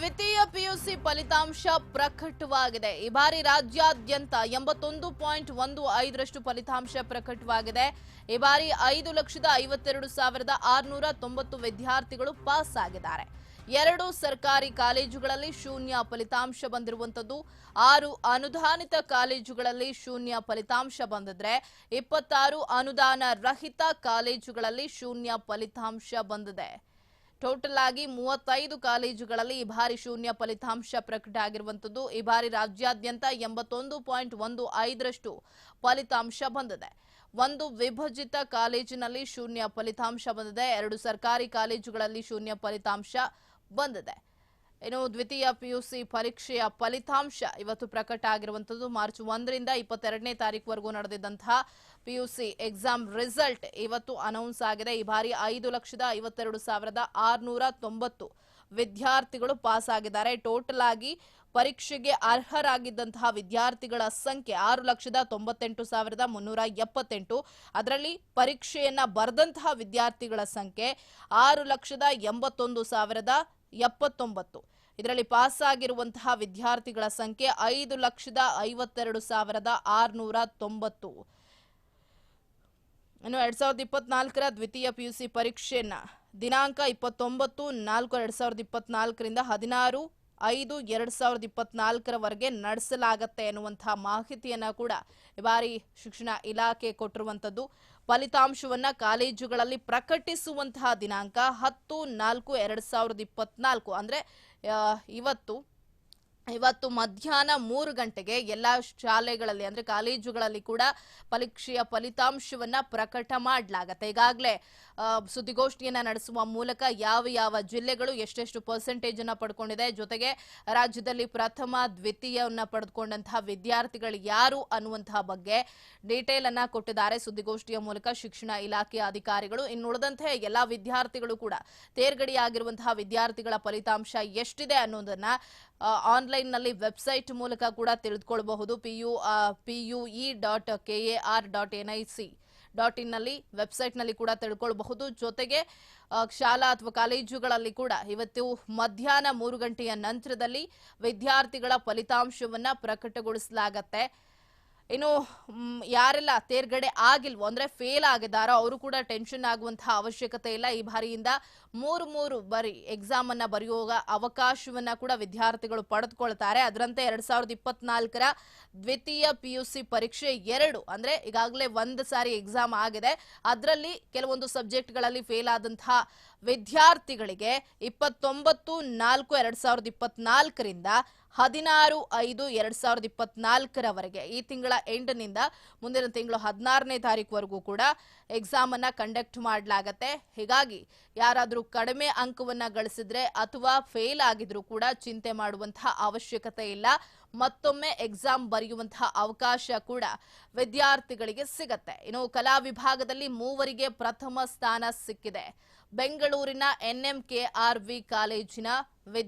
ದ್ವಿತೀಯ ಪಿಯುಸಿ ಫಲಿತಾಂಶ ಪ್ರಕಟವಾಗಿದೆ. ಈ ಬಾರಿ ರಾಜ್ಯಾದ್ಯಂತ ಎಂಬತ್ತೊಂದು ಪಾಯಿಂಟ್ ಒಂದು ಐದರಷ್ಟು ಫಲಿತಾಂಶ ಪ್ರಕಟವಾಗಿದೆ. ಈ ಬಾರಿ ಐದು ಲಕ್ಷದ ಐವತ್ತೆರಡು ಸಾವಿರದ ಆರುನೂರ ತೊಂಬತ್ತು ವಿದ್ಯಾರ್ಥಿಗಳು ಪಾಸ್ ಆಗಿದ್ದಾರೆ. ಎರಡು ಸರ್ಕಾರಿ ಕಾಲೇಜುಗಳಲ್ಲಿ ಶೂನ್ಯ ಫಲಿತಾಂಶ ಬಂದಿರುವಂತದ್ದು ಆರು ಅನುದಾನಿತ ಕಾಲೇಜುಗಳಲ್ಲಿ ಶೂನ್ಯ ಫಲಿತಾಂಶ ಬಂದಿದ್ರೆ ಇಪ್ಪತ್ತಾರು ಅನುದಾನ ರಹಿತ ಕಾಲೇಜುಗಳಲ್ಲಿ ಶೂನ್ಯ ಫಲಿತಾಂಶ ಬಂದಿದೆ. ಟೋಟಲ್ ಆಗಿ ಮೂವತ್ತೈದು ಕಾಲೇಜುಗಳಲ್ಲಿ ಈ ಬಾರಿ ಶೂನ್ಯ ಫಲಿತಾಂಶ ಪ್ರಕಟ ಆಗಿರುವಂತದ್ದು ಈ ಬಾರಿ ರಾಜ್ಯಾದ್ಯಂತ ಎಂಬತ್ತೊಂದು ಪಾಯಿಂಟ್ ಒಂದು ಐದರಷ್ಟು ಫಲಿತಾಂಶ ಬಂದಿದೆ. ಒಂದು ವಿಭಜಿತ ಕಾಲೇಜಿನಲ್ಲಿ ಶೂನ್ಯ ಫಲಿತಾಂಶ ಬಂದಿದೆ. ಎರಡು ಸರ್ಕಾರಿ ಕಾಲೇಜುಗಳಲ್ಲಿ ಶೂನ್ಯ ಫಲಿತಾಂಶ ಬಂದಿದೆ. ಇನ್ನು ದ್ವಿತೀಯ ಪಿಯುಸಿ ಪರೀಕ್ಷೆಯ ಫಲಿತಾಂಶ ಇವತ್ತು ಪ್ರಕಟ ಆಗಿರುವಂತದ್ದು ಮಾರ್ಚ್ ಒಂದರಿಂದ ಇಪ್ಪತ್ತೆರಡನೇ ತಾರೀಕುವರೆಗೂ ನಡೆದಿದ್ದಂತಹ ಪಿಯುಸಿ ಎಕ್ಸಾಮ್ ರಿಸಲ್ಟ್ ಇವತ್ತು ಅನೌನ್ಸ್ ಆಗಿದೆ. ಈ ಬಾರಿ ಐದು ಲಕ್ಷದ ಐವತ್ತೆರಡು ಸಾವಿರದ ಆರುನೂರ ತೊಂಬತ್ತು ವಿದ್ಯಾರ್ಥಿಗಳು ಪಾಸ್ ಆಗಿದ್ದಾರೆ. ಟೋಟಲ್ ಆಗಿ ಪರೀಕ್ಷೆಗೆ ಅರ್ಹರಾಗಿದ್ದಂತಹ ವಿದ್ಯಾರ್ಥಿಗಳ ಸಂಖ್ಯೆ ಆರು ಲಕ್ಷದ ತೊಂಬತ್ತೆಂಟು ಸಾವಿರದ ಮುನ್ನೂರ ಎಪ್ಪತ್ತೆಂಟು. ಅದರಲ್ಲಿ ಪರೀಕ್ಷೆಯನ್ನ ಬರೆದಂತಹ ವಿದ್ಯಾರ್ಥಿಗಳ ಸಂಖ್ಯೆ ಆರು ಲಕ್ಷದ ಎಂಬತ್ತೊಂದು ಸಾವಿರದ ಎಪ್ಪತ್ತೊಂಬತ್ತು. ಇದರಲ್ಲಿ ಪಾಸ್ ಆಗಿರುವಂತಹ ವಿದ್ಯಾರ್ಥಿಗಳ ಸಂಖ್ಯೆ ಐದು ಲಕ್ಷದ ಐವತ್ತೆರಡು ಸಾವಿರದ ಆರುನೂರ ತೊಂಬತ್ತು. ಇನ್ನು ಎರಡ್ ಸಾವಿರದ ಇಪ್ಪತ್ನಾಲ್ಕರ ದ್ವಿತೀಯ ಪಿ ಯು ಸಿ ಪರೀಕ್ಷೆಯನ್ನ ದಿನಾಂಕ ಇಪ್ಪತ್ತೊಂಬತ್ತು, ನಾಲ್ಕು, ಎರಡ್ ಸಾವಿರದ ಇಪ್ಪತ್ನಾಲ್ಕರಿಂದ ಹದಿನಾರು, ಐದು, ಎರಡ್ ಸಾವಿರದ ಇಪ್ಪತ್ನಾಲ್ಕರವರೆಗೆ ನಡೆಸಲಾಗತ್ತೆ ಎನ್ನುವಂತಹ ಮಾಹಿತಿಯನ್ನ ಕೂಡ ಈ ಬಾರಿ ಶಿಕ್ಷಣ ಇಲಾಖೆ ಕೊಟ್ಟಿರುವಂತದ್ದು ಫಲಿತಾಂಶವನ್ನ ಕಾಲೇಜುಗಳಲ್ಲಿ ಪ್ರಕಟಿಸುವಂತಹ ದಿನಾಂಕ ಹತ್ತು, ನಾಲ್ಕು, ಎರಡ್ ಸಾವಿರದ ಇಪ್ಪತ್ನಾಲ್ಕು. ಅಂದ್ರೆ ಇವತ್ತು ಇವತ್ತು ಮಧ್ಯಾಹ್ನ ಮೂರು ಗಂಟೆಗೆ ಎಲ್ಲ ಶಾಲೆಗಳಲ್ಲಿ, ಅಂದ್ರೆ ಕಾಲೇಜುಗಳಲ್ಲಿ ಕೂಡ ಪರೀಕ್ಷೆಯ ಫಲಿತಾಂಶವನ್ನ ಪ್ರಕಟ ಮಾಡಲಾಗತ್ತೆ. ಈಗಾಗಲೇ ಸುದ್ದಿಗೋಷ್ಠಿಯನ್ನ ನಡೆಸುವ ಮೂಲಕ ಯಾವ ಯಾವ ಜಿಲ್ಲೆಗಳು ಎಷ್ಟೆಷ್ಟು ಪರ್ಸೆಂಟೇಜ್ ಅನ್ನ ಪಡ್ಕೊಂಡಿದೆ, ಜೊತೆಗೆ ರಾಜ್ಯದಲ್ಲಿ ಪ್ರಥಮ, ದ್ವಿತೀಯವನ್ನ ಪಡೆದುಕೊಂಡಂತಹ ವಿದ್ಯಾರ್ಥಿಗಳು ಯಾರು ಅನ್ನುವಂತಹ ಬಗ್ಗೆ ಡೀಟೇಲ್ ಅನ್ನ ಕೊಟ್ಟಿದ್ದಾರೆ ಸುದ್ದಿಗೋಷ್ಠಿಯ ಮೂಲಕ ಶಿಕ್ಷಣ ಇಲಾಖೆಯ ಅಧಿಕಾರಿಗಳು. ಇನ್ನು ಉಳಿದಂತೆ ಎಲ್ಲಾ ವಿದ್ಯಾರ್ಥಿಗಳು ಕೂಡ, ತೇರ್ಗಡೆಯಾಗಿರುವಂತಹ ವಿದ್ಯಾರ್ಥಿಗಳ ಫಲಿತಾಂಶ ಎಷ್ಟಿದೆ ಅನ್ನೋದನ್ನ ಆನ್ಲೈನ್ ನಲ್ಲಿ ವೆಬ್ಸೈಟ್ ಮೂಲಕ ಕೂಡ ತಿಳಿದುಕೊಳ್ಳಬಹುದು. P U E dot K A R dot N I C ಇನ್ನಲ್ಲಿ ವೆಬ್ಸೈಟ್ನಲ್ಲಿ ವೆಬ್ಸೈಟ್ನಲ್ಲಿ ಕೂಡ ತಿಳ್ಕೊಳ್ಬಹುದು. ಜೊತೆಗೆ ಶಾಲಾ ಅಥವಾ ಕಾಲೇಜುಗಳಲ್ಲಿ ಕೂಡ ಇವತ್ತು ಮಧ್ಯಾಹ್ನ ಮೂರು ಗಂಟೆಯ ನಂತರದಲ್ಲಿ ವಿದ್ಯಾರ್ಥಿಗಳ ಫಲಿತಾಂಶವನ್ನ ಪ್ರಕಟಗೊಳಿಸಲಾಗತ್ತೆ. ಇನ್ನು ಯಾರೆಲ್ಲ ತೇರ್ಗಡೆ ಆಗಿಲ್ವೋ, ಅಂದ್ರೆ ಫೇಲ್ ಆಗಿದ್ದಾರೋ, ಅವರು ಕೂಡ ಟೆನ್ಷನ್ ಆಗುವಂತಹ ಅವಶ್ಯಕತೆ ಇಲ್ಲ. ಈ ಬಾರಿಯಿಂದ ಮೂರು ಮೂರು ಬರಿ ಎಕ್ಸಾಮ್ ಅನ್ನ ಬರೆಯುವ ಅವಕಾಶವನ್ನ ಕೂಡ ವಿದ್ಯಾರ್ಥಿಗಳು ಪಡೆದುಕೊಳ್ತಾರೆ. ಅದರಂತೆ ಎರಡ್ ಸಾವಿರದ ಇಪ್ಪತ್ನಾಲ್ಕರ ದ್ವಿತೀಯ ಪಿಯುಸಿ ಪರೀಕ್ಷೆ ಎರಡು, ಅಂದ್ರೆ ಈಗಾಗಲೇ ಒಂದು ಸಾರಿ ಎಕ್ಸಾಮ್ ಆಗಿದೆ. ಅದರಲ್ಲಿ ಕೆಲವೊಂದು ಸಬ್ಜೆಕ್ಟ್ಗಳಲ್ಲಿ ಫೇಲ್ ಆದಂತಹ ವಿದ್ಯಾರ್ಥಿಗಳಿಗೆ ಇಪ್ಪತ್ತೊಂಬತ್ತು ನಾಲ್ಕು ಎರಡ್ ಸಾವಿರದ ಇಪ್ಪತ್ನಾಲ್ಕರಿಂದ ಹದಿನಾರು ಐದು ಎರಡ್ ಸಾವಿರದ ಇಪ್ಪತ್ನಾಲ್ಕರವರೆಗೆ. ಈ ತಿಂಗಳ ಎಂಟನಿಂದ ಮುಂದಿನ ತಿಂಗಳು ಹದಿನಾರನೇ ತಾರೀಕುವರೆಗೂ ಕೂಡ ಎಕ್ಸಾಮ್ ಅನ್ನ ಕಂಡಕ್ಟ್ ಮಾಡಲಾಗತ್ತೆ. ಹೀಗಾಗಿ ಯಾರಾದರೂ ಕಡಿಮೆ ಅಂಕವನ್ನ ಗಳಿಸಿದ್ರೆ ಅಥವಾ ಫೇಲ್ ಆಗಿದ್ರು ಕೂಡ ಚಿಂತೆ ಮಾಡುವಂತಹ ಅವಶ್ಯಕತೆ ಇಲ್ಲ. ಮತ್ತೊಮ್ಮೆ ಎಕ್ಸಾಮ್ ಬರೆಯುವಂತಹ ಅವಕಾಶ ಕೂಡ ವಿದ್ಯಾರ್ಥಿಗಳಿಗೆ ಸಿಗತ್ತೆ. ಇನ್ನು ಕಲಾ ವಿಭಾಗದಲ್ಲಿ ಮೂವರಿಗೆ ಪ್ರಥಮ ಸ್ಥಾನ ಸಿಕ್ಕಿದೆ. ಬೆಂಗಳೂರಿನ ಎನ್ಎಂಕೆಆರ್ವಿ ಕಾಲೇಜಿನ ವಿದ್ಯಾರ್ಥಿ